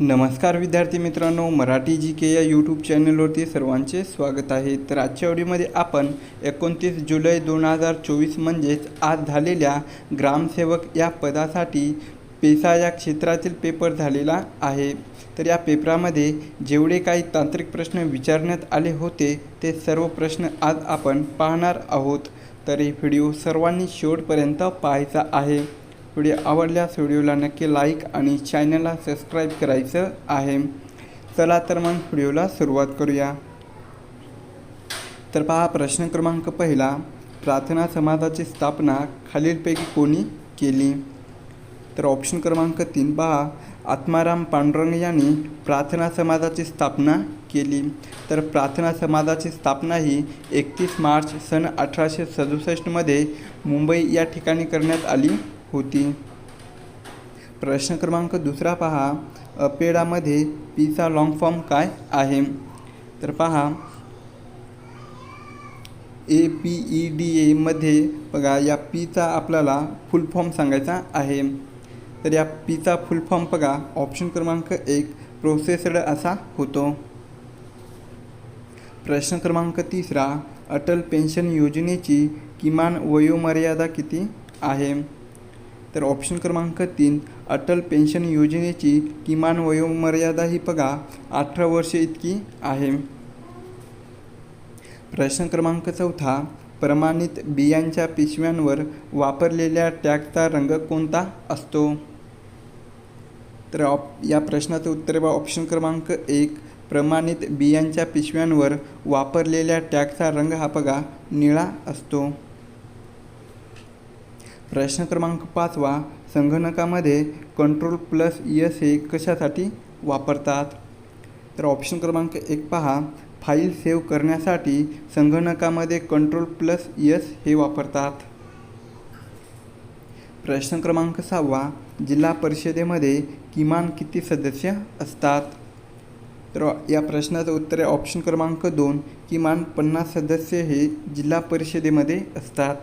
नमस्कार विद्यार्थी मित्रांनो मराठी जी के या यूट्यूब चॅनलवरती सर्वांचे स्वागत आहे. तर आजच्या व्हिडिओमध्ये आपण एकोणतीस जुलै दोन हजार चोवीस म्हणजेच आज झालेल्या ग्रामसेवक या पदासाठी पेसा या क्षेत्रातील पेपर झालेला आहे. तर या पेपरामध्ये जेवढे काही तांत्रिक प्रश्न विचारण्यात आले होते ते सर्व प्रश्न आज आपण पाहणार आहोत. तर हे व्हिडिओ सर्वांनी शेवटपर्यंत पाहायचा आहे. व्हिडिओ आवडल्यास व्हिडिओला नक्की लाईक आणि चॅनलला सबस्क्राईब करायचं आहे. चला तर मग व्हिडिओला सुरुवात करूया. तर पहा प्रश्न क्रमांक पहिला. प्रार्थना समाजाची स्थापना खालीलपैकी कोणी केली? तर ऑप्शन क्रमांक तीन पहा. आत्माराम पांडुरंग यांनी प्रार्थना समाजाची स्थापना केली. तर प्रार्थना समाजाची स्थापना ही एकतीस मार्च सन अठराशे सदुसष्टमध्ये मुंबई या ठिकाणी करण्यात आली. होती. प्रश्न क्रमांक दुसरा पहा. अपेडामध्ये पीचा लॉंग फॉर्म काय आहे? तर पहा. ए पी ई डी एमध्ये बघा या पीचा आपल्याला फुल फॉर्म सांगायचा आहे. तर या पीचा फुल फॉर्म बघा. ऑप्शन क्रमांक एक प्रोसेसड असा होतो. प्रश्न क्रमांक तिसरा अटल पेन्शन योजनेची किमान वयोमर्यादा किती आहे? तर ऑप्शन क्रमांक तीन अटल पेन्शन योजनेची किमान वयोमर्यादा ही बघा अठरा वर्षे इतकी आहे. प्रश्न क्रमांक चौथा प्रमाणित बियांच्या पिशव्यांवर वापरलेल्या टॅगचा रंग कोणता असतो? तर ऑप या प्रश्नाचं उत्तर बा ऑप्शन क्रमांक एक प्रमाणित बियांच्या पिशव्यांवर वापरलेल्या टॅगचा रंग हा बघा निळा असतो. प्रश्न क्रमांक पाचवा संगणकामध्ये कंट्रोल प्लस यस हे कशासाठी वापरतात? तर ऑप्शन क्रमांक एक पहा. फाईल सेव्ह करण्यासाठी संगणकामध्ये कंट्रोल प्लस यस हे वापरतात. प्रश्न क्रमांक सहावा जिल्हा परिषदेमध्ये किमान किती सदस्य असतात? तर या प्रश्नाचं उत्तर आहे ऑप्शन क्रमांक दोन किमान पन्नास सदस्य हे जिल्हा परिषदेमध्ये असतात.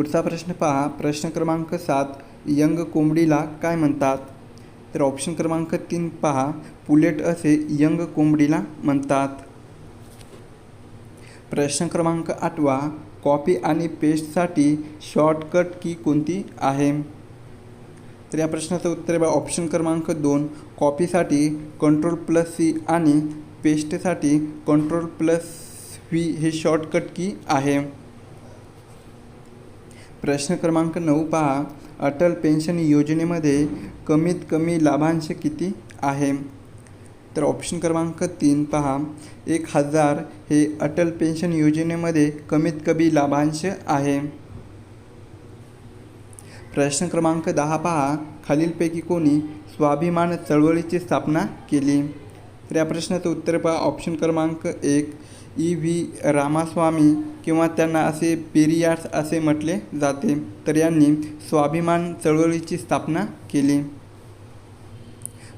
पुढचा प्रश्न पहा. प्रश्न क्रमांक सात यंग कोंबडीला काय म्हणतात? तर ऑप्शन क्रमांक तीन पहा. पुलेट असे यंग कोंबडीला म्हणतात. प्रश्न क्रमांक आठवा. कॉपी आणि पेस्टसाठी शॉर्टकट की कोणती आहे? तर या प्रश्नाचं उत्तर आहे ऑप्शन क्रमांक दोन. कॉपीसाठी कंट्रोल प्लस सी आणि पेस्टसाठी कंट्रोल प्लस व्ही हे शॉर्टकट की आहे. प्रश्न क्रमांक नऊ पहा. अटल पेन्शन योजनेमध्ये कमीत कमी लाभांश किती आहे? तर ऑप्शन क्रमांक तीन पहा. एक हजार हे अटल पेन्शन योजनेमध्ये कमीत कमी लाभांश आहे. प्रश्न क्रमांक दहा पहा. खालीलपैकी कोणी स्वाभिमान चळवळीची स्थापना केली? तर या प्रश्नाचं उत्तर पहा. ऑप्शन क्रमांक एक. ई. व्ही. रामास्वामी किंवा त्यांना असे पेरियार्स असे म्हटले जाते तर यांनी स्वाभिमान चळवळीची स्थापना केली.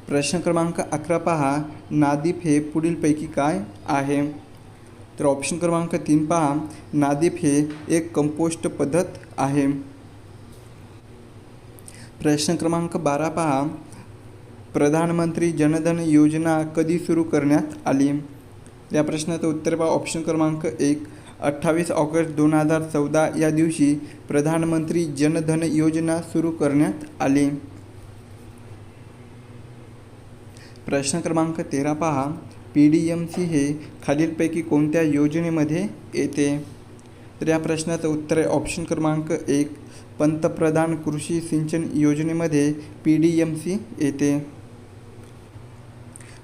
प्रश्न क्रमांक अकरा पहा नादीप हे पुढीलपैकी काय आहे? तर ऑप्शन क्रमांक तीन पहा नादीप हे एक कंपोस्ट पद्धत आहे. प्रश्न क्रमांक बारा पहा प्रधानमंत्री जनधन योजना कधी सुरू करण्यात आली? या प्रश्नाचं उत्तर पहा. ऑप्शन क्रमांक एक. अठ्ठावीस ऑगस्ट दोन हजार चौदा या दिवशी प्रधानमंत्री जनधन योजना सुरू करण्यात आली. प्रश्न क्रमांक तेरा पहा. पी डी एम सी हे खालीलपैकी कोणत्या योजनेमध्ये येते? तर या प्रश्नाचं उत्तर आहे. ऑप्शन क्रमांक एक. पंतप्रधान कृषी सिंचन योजनेमध्ये पी डी एम सी येते.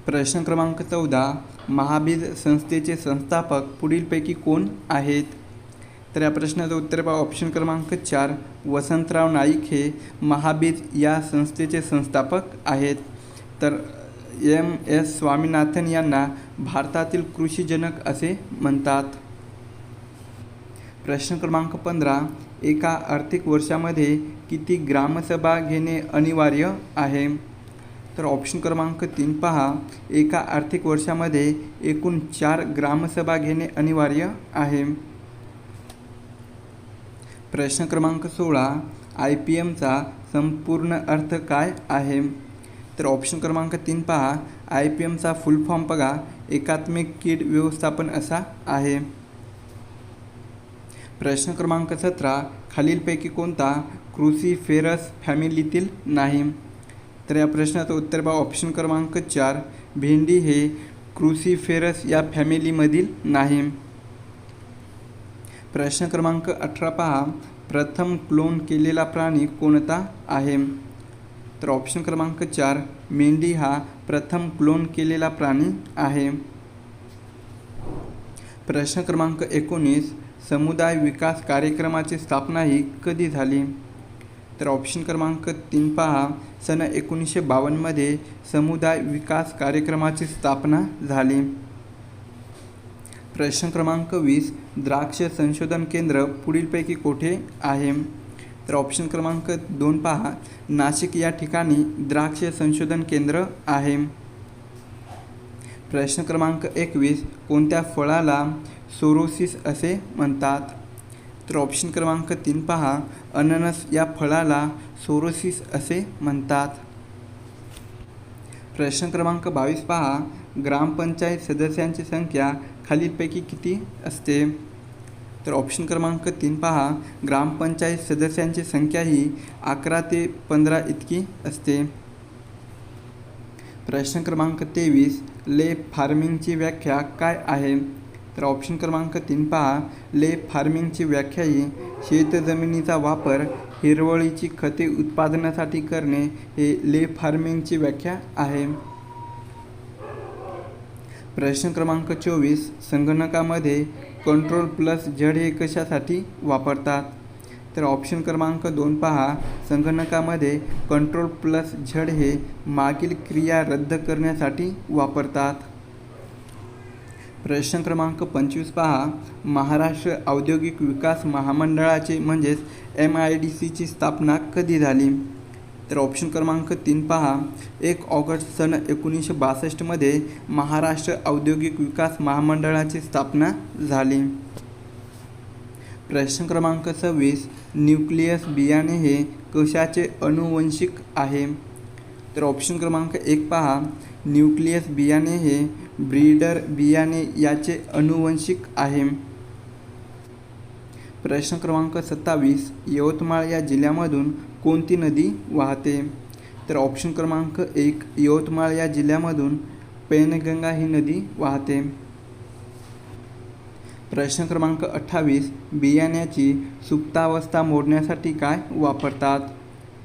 प्रश्न क्रमांक चौदा. महाबीज संस्थेचे संस्थापक पुढीलपैकी कोण आहेत? तर या प्रश्नाचं उत्तर पहा. ऑप्शन क्रमांक चार वसंतराव नाईक हे महाबीज या संस्थेचे संस्थापक आहेत. तर एम एस स्वामीनाथन यांना भारतातील कृषीजनक असे म्हणतात. प्रश्न क्रमांक पंधरा एका आर्थिक वर्षामध्ये किती ग्रामसभा घेणे अनिवार्य आहे? तर ऑप्शन क्रमांक तीन पहा. एका आर्थिक वर्षामध्ये एकूण चार ग्रामसभा घेणे अनिवार्य आहे. प्रश्न क्रमांक सोळा. आय पी एमचा संपूर्ण अर्थ काय आहे? तर ऑप्शन क्रमांक तीन पहा. आय पी एमचा फुल फॉर्म बघा. एकात्मिक कीड व्यवस्थापन असा आहे. प्रश्न क्रमांक सतरा. खालीलपैकी कोणता कृषी फेरस फॅमिलीतील नाही? तर या प्रश्नाचं उत्तर बघा ऑप्शन क्रमांक चार भेंडी हे क्रुसिफेरस या फॅमिलीमधील नाही. प्रश्न क्रमांक अठरा पहा. प्रथम क्लोन केलेला प्राणी कोणता आहे? तर ऑप्शन क्रमांक चार मेंढी हा प्रथम क्लोन केलेला प्राणी आहे. प्रश्न क्रमांक एकोणीस समुदाय विकास कार्यक्रमाची स्थापना ही कधी झाली? तर ऑप्शन क्रमांक तीन पहा. सन एकोणीसशे बावन्नमध्ये समुदाय विकास कार्यक्रमाची स्थापना झाली. प्रश्न क्रमांक वीस द्राक्ष संशोधन केंद्र पुढीलपैकी कोठे आहे? तर ऑप्शन क्रमांक दोन पहा. नाशिक या ठिकाणी द्राक्ष संशोधन केंद्र आहे. प्रश्न क्रमांक एकवीस कोणत्या फळाला सोरोसिस असे म्हणतात? तर ऑप्शन क्रमांक तीन पहा. अननस या फळाला सोरोसिस असे म्हणतात. प्रश्न क्रमांक बावीस पहा. ग्रामपंचायत सदस्यांची संख्या खालीलपैकी किती असते? तर ऑप्शन क्रमांक तीन पहा. ग्रामपंचायत सदस्यांची संख्या ही अकरा ते पंधरा इतकी असते. प्रश्न क्रमांक तेवीस. ले फार्मिंगची व्याख्या काय आहे? तर ऑप्शन क्रमांक तीन पहा. ले फार्मिंगची व्याख्या ही शेतजमिनीचा वापर हिरवळीची खते उत्पादनासाठी करणे हे ले फार्मिंगची व्याख्या आहे. प्रश्न क्रमांक चोवीस संगणकामध्ये कंट्रोल प्लस झड हे कशासाठी वापरतात? तर ऑप्शन क्रमांक दोन पहा. संगणकामध्ये कंट्रोल प्लस झड हे मागील क्रिया रद्द करण्यासाठी वापरतात. प्रश्न क्रमांक पंचवीस पहा. महाराष्ट्र औद्योगिक विकास महामंडळाचे म्हणजेच एम आय डी सीची स्थापना कधी झाली? तर ऑप्शन क्रमांक तीन पहा. एक ऑगस्ट सन एकोणीसशे बासष्टमध्ये महाराष्ट्र औद्योगिक विकास महामंडळाची स्थापना झाली. प्रश्न क्रमांक सव्वीस. न्यूक्लियस बियाणे हे कशाचे अनुवंशिक आहे? तर ऑप्शन क्रमांक एक पहा. न्यूक्लियस बियाणे हे ब्रीडर बियाणे याचे अनुवंशिक आहे. प्रश्न क्रमांक सत्तावीस यवतमाळ या जिल्ह्यामधून कोणती नदी वाहते? तर ऑप्शन क्रमांक एक यवतमाळ या जिल्ह्यामधून पैनगंगा ही नदी वाहते. प्रश्न क्रमांक अठ्ठावीस बियाण्याची सुप्तावस्था मोडण्यासाठी काय वापरतात?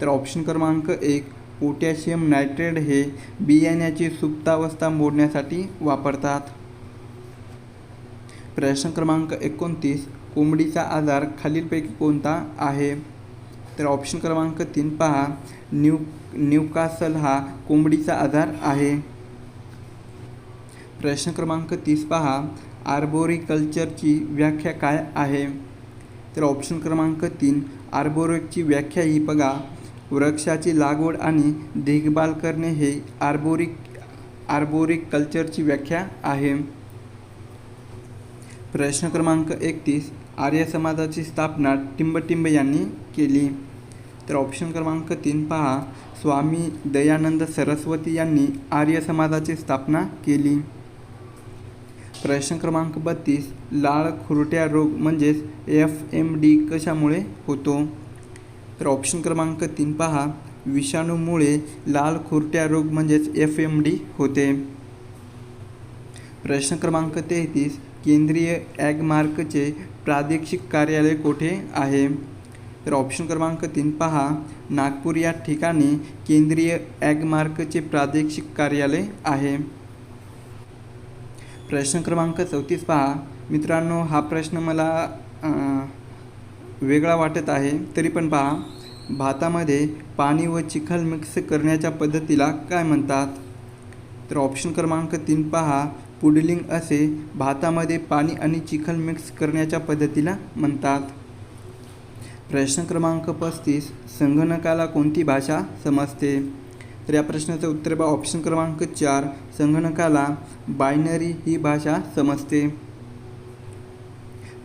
तर ऑप्शन क्रमांक एक पोटॅशियम नायट्रेट हे बियाण्याची सुप्तावस्था मोडण्यासाठी वापरतात. प्रश्न क्रमांक एकोणतीस कोंबडीचा आजार खालीलपैकी कोणता आहे? तर ऑप्शन क्रमांक तीन पहा. न्यू न्यूकासल हा कोंबडीचा आजार आहे. प्रश्न क्रमांक तीस पहा. आर्बोरिकल्चरची व्याख्या काय आहे? तर ऑप्शन क्रमांक तीन आर्बोरिकची व्याख्या ही बघा. वृक्षाची लागवड आणि देखभाल करणे हे आर्बोरिक आर्बोरिक कल्चरची व्याख्या आहे. प्रश्न क्रमांक एकतीस आर्य समाजाची स्थापना टिंबटिंब यांनी केली. तर ऑप्शन क्रमांक तीन पहा. स्वामी दयानंद सरस्वती यांनी आर्य समाजाची स्थापना केली. प्रश्न क्रमांक बत्तीस लाळ खुरट्या रोग म्हणजेच एफ एम डी कशामुळे होतो? तर ऑप्शन क्रमांक तीन पहा. विषाणूमुळे लाल खुरट्या रोग म्हणजेच एफ एम डी होते. प्रश्न क्रमांक तेहतीस. केंद्रीय ॲगमार्कचे प्रादेशिक कार्यालय कोठे आहे? तर ऑप्शन क्रमांक तीन पहा. नागपूर या ठिकाणी केंद्रीय ॲगमार्कचे प्रादेशिक कार्यालय आहे. प्रश्न क्रमांक चौतीस पहा. मित्रांनो हा प्रश्न मला वेगळा वाटत आहे तरी पण पहा भातामध्ये पाणी व चिखल मिक्स करण्याच्या पद्धतीला काय म्हणतात? तर ऑप्शन क्रमांक तीन पहा पुडलिंग असे भातामध्ये पाणी आणि चिखल मिक्स करण्याच्या पद्धतीला म्हणतात. प्रश्न क्रमांक पस्तीस संगणकाला कोणती भाषा समजते? तर या प्रश्नाचं उत्तर बा ऑप्शन क्रमांक चार संगणकाला बायनरी ही भाषा समजते.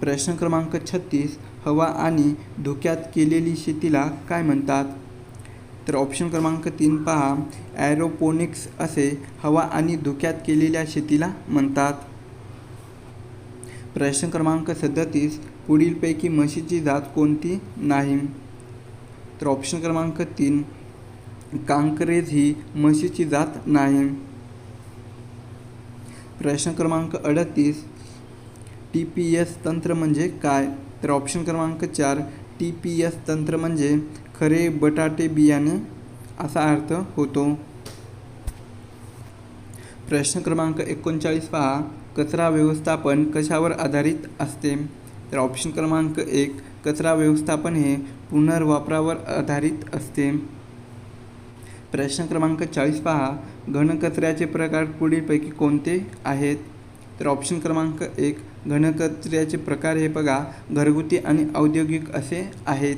प्रश्न क्रमांक छत्तीस हवा आणि धुक्यात केलेली शेतीला काय म्हणतात? तर ऑप्शन क्रमांक तीन पहा. ॲरोपोनिक्स असे हवा आणि धुक्यात केलेल्या शेतीला म्हणतात. प्रश्न क्रमांक सदतीस. पुढीलपैकी म्हशीची जात कोणती? नाही. तर ऑप्शन क्रमांक तीन. कांकरेज ही म्हशीची जात नाही. प्रश्न क्रमांक अडतीस. टी पी एस तंत्र म्हणजे काय? तर ऑप्शन क्रमांक चार टी पी एस तंत्र म्हणजे खरे बटाटे बियाणे असा अर्थ होतो. प्रश्न क्रमांक एकोणचाळीस पहा. कचरा व्यवस्थापन कशावर आधारित असते? तर ऑप्शन क्रमांक एक कचरा व्यवस्थापन हे पुनर्वापरावर आधारित असते. प्रश्न क्रमांक चाळीस पहा. घनकचऱ्याचे प्रकार पुढीलपैकी कोणते आहेत? तर ऑप्शन क्रमांक एक घनकचऱ्याचे प्रकार हे बघा. घरगुती आणि औद्योगिक असे आहेत.